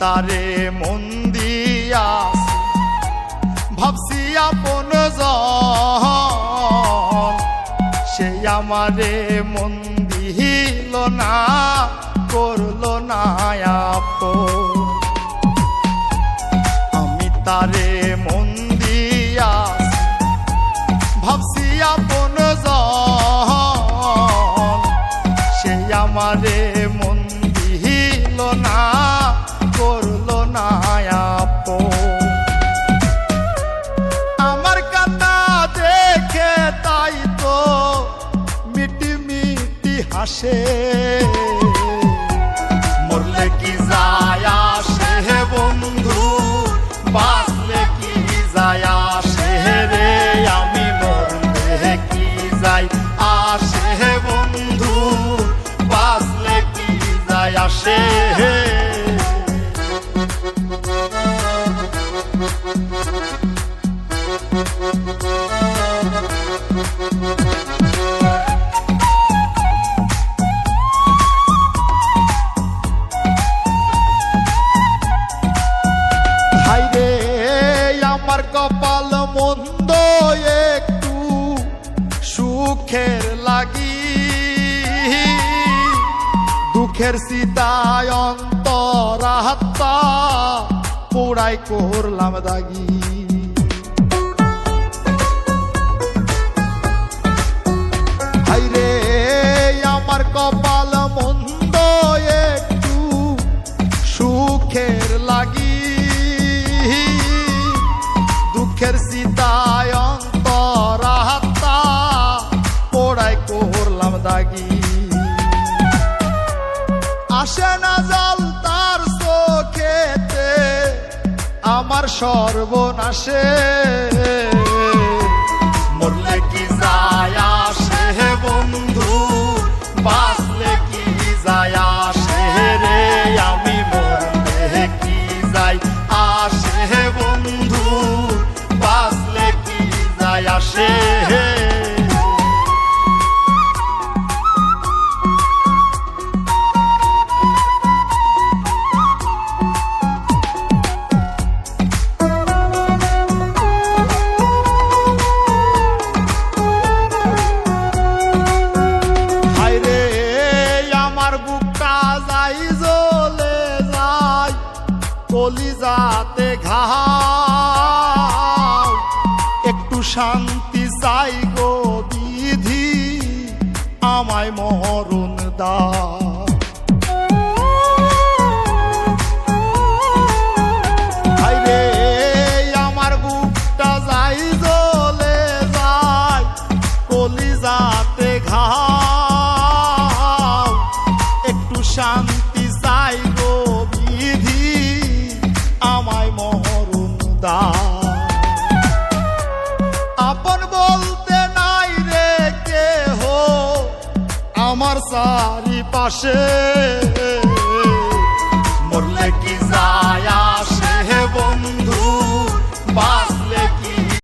মন দিয়াছি ভাবছি আপন সে আমারে মন দিল না, করল না আমি তারে মন দিয়াছি ভাবছি আপন হাসে মরলে কি যায় আসে হে বন্ধু? বাঁচলে কি যায় আসে রে? আমি মরলে কি যাই আসে হে বন্ধু? বাঁচলে কি যায় আসে হাইরে সুখের লাগি দুঃখের সীতায় অন্তরাত্মা পোড়াই করলাম দাগি। সর্বনাশে। মরলে কি যায় আসে বন্ধু? বাঁচলে কি যায় আসে রে? আমি মরলে কি যাই আসে বন্ধু? বাঁচলে কি যায় আসে কলিজাতে ঘাও একটু শান্তি চাই গো বিধি আমায় মরণ দাও। আমার চারি